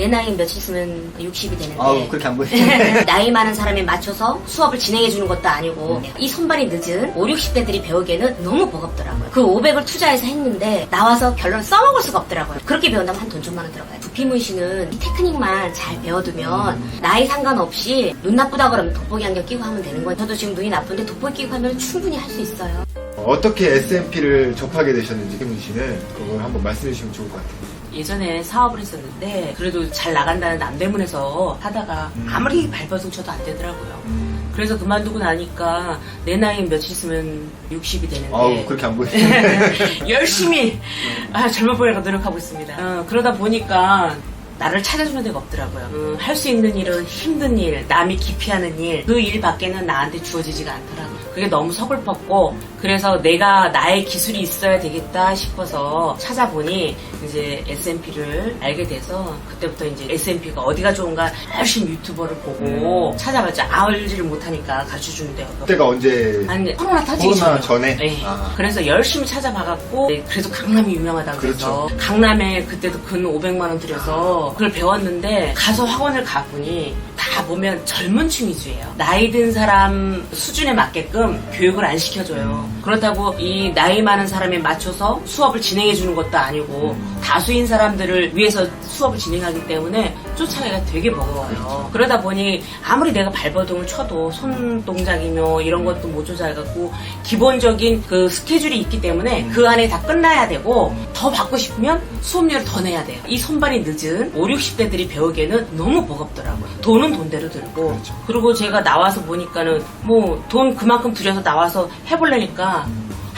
내 나이 며칠 있으면 60이 되는데 아우 그렇게 안 보이네. 나이 많은 사람에 맞춰서 수업을 진행해 주는 것도 아니고 음. 이 손발이 늦은 5, 60대들이 배우기에는 너무 버겁더라고요. 그 500을 투자해서 했는데 나와서 결론 써먹을 수가 없더라고요. 그렇게 배운다면 한 돈 천만 원 들어가요. 두피 문신은 이 테크닉만 잘 배워두면 음. 나이 상관없이 눈 나쁘다 그러면 돋보기 안경 끼고 하면 되는 거예요. 저도 지금 눈이 나쁜데 돋보기 끼고 하면 충분히 할 수 있어요. 어떻게 S&P를 접하게 되셨는지 김문 씨는 그걸 한번 말씀해 주시면 좋을 것 같아요. 예전에 사업을 했었는데 그래도 잘 나간다는 남대문에서 하다가 음. 아무리 발버둥 쳐도 안 되더라고요. 음. 그래서 그만두고 나니까 내 나이 며칠 있으면 60이 되는데 아우 그렇게 안 보이네. 열심히 아, 젊어 보이려고 노력하고 있습니다. 어, 그러다 보니까 나를 찾아주는 데가 없더라고요. 할수 있는 일은 힘든 일, 남이 기피하는 일, 그 일 밖에는 나한테 주어지지가 않더라고요. 그게 너무 서글펐고, 그래서 내가 나의 기술이 있어야 되겠다 싶어서 찾아보니 이제 S&P를 알게 돼서 그때부터 이제 S&P가 어디가 좋은가 열심히 유튜버를 보고 찾아봤죠. 알지를 못하니까 가르쳐 주는 데가. 그때가 언제 아니 코로나 터지기 코로나 전에. 네. 아. 그래서 열심히 찾아봐갖고 네, 그래도 강남이 유명하다고 그래서 그렇죠. 강남에 그때도 근 500만 원 들여서 그걸 배웠는데 가서 학원을 가보니 다 보면 젊은 층 위주예요. 나이 든 사람 수준에 맞게끔 교육을 안 시켜줘요. 그렇다고 이 나이 많은 사람에 맞춰서 수업을 진행해 주는 것도 아니고 다수인 사람들을 위해서 수업을 진행하기 때문에 쫓아가기가 되게 버거워요. 그러다 보니 아무리 내가 발버둥을 쳐도 손 동작이며 이런 것도 못 쫓아가고 기본적인 그 스케줄이 있기 때문에 그 안에 다 끝나야 되고 더 받고 싶으면 수업료를 더 내야 돼요. 이 손발이 늦은 5, 60대들이 배우기에는 너무 버겁더라고요. 돈은 돈대로 들고 그렇죠. 그리고 제가 나와서 보니까는 뭐 돈 그만큼 들여서 나와서 해보려니까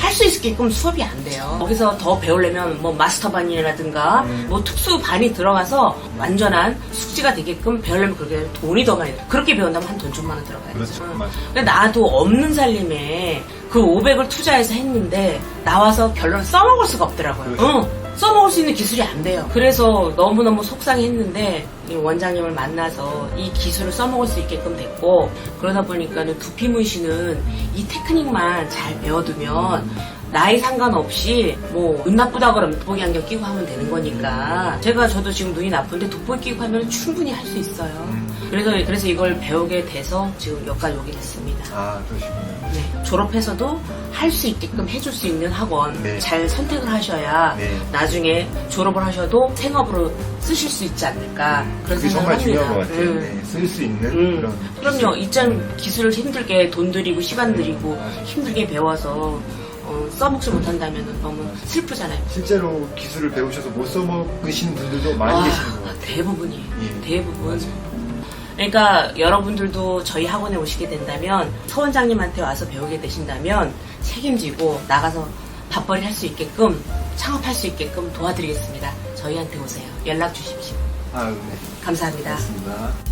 할 수 있게끔 수업이 안 돼요. 거기서 더 배우려면 뭐 마스터 반이라든가 음. 뭐 특수 반이 들어가서 완전한 숙지가 되게끔 배우려면 그렇게 돈이 더 많이 들어요. 그렇게 배운다면 한 돈 천만 원 들어가요. 그렇죠. 응. 맞아요. 근데 나도 없는 살림에 그 500을 투자해서 했는데 나와서 결론을 써먹을 수가 없더라고요. 그렇죠. 응. 써먹을 수 있는 기술이 안 돼요. 그래서 너무너무 속상했는데 이 원장님을 만나서 이 기술을 써먹을 수 있게끔 됐고 그러다 보니까는 두피 문신은 이 테크닉만 잘 배워두면 나이 상관없이 뭐 눈 나쁘다 그러면 돋보기 안경 끼고 하면 되는 거니까 제가 저도 지금 눈이 나쁜데 돋보기 끼고 하면 충분히 할 수 있어요. 그래서 그래서 이걸 배우게 돼서 지금 여기까지 오게 됐습니다. 아 그러시군요. 네, 졸업해서도 할 수 있게끔 해줄 수 있는 학원 네. 잘 선택을 하셔야 네. 나중에 졸업을 하셔도 생업으로 쓰실 수 있지 않을까 그런 그게 정말 생각을 중요한 것 합니다. 같아요. 음. 네, 쓸 수 있는 음. 그런. 그럼요. 이점 기술을 힘들게 돈 들이고 시간 들이고 맞아요. 힘들게 배워서 어, 써먹지 못한다면 너무 슬프잖아요. 실제로 기술을 배우셔서 못 써먹으시는 분들도 많이 아, 계시는 것 같아요. 대부분이 예. 대부분. 그러니까 여러분들도 저희 학원에 오시게 된다면 서원장님한테 와서 배우게 되신다면 책임지고 나가서 밥벌이 할 수 있게끔 창업할 수 있게끔 도와드리겠습니다. 저희한테 오세요. 연락 주십시오. 아, 네. 감사합니다. 고맙습니다.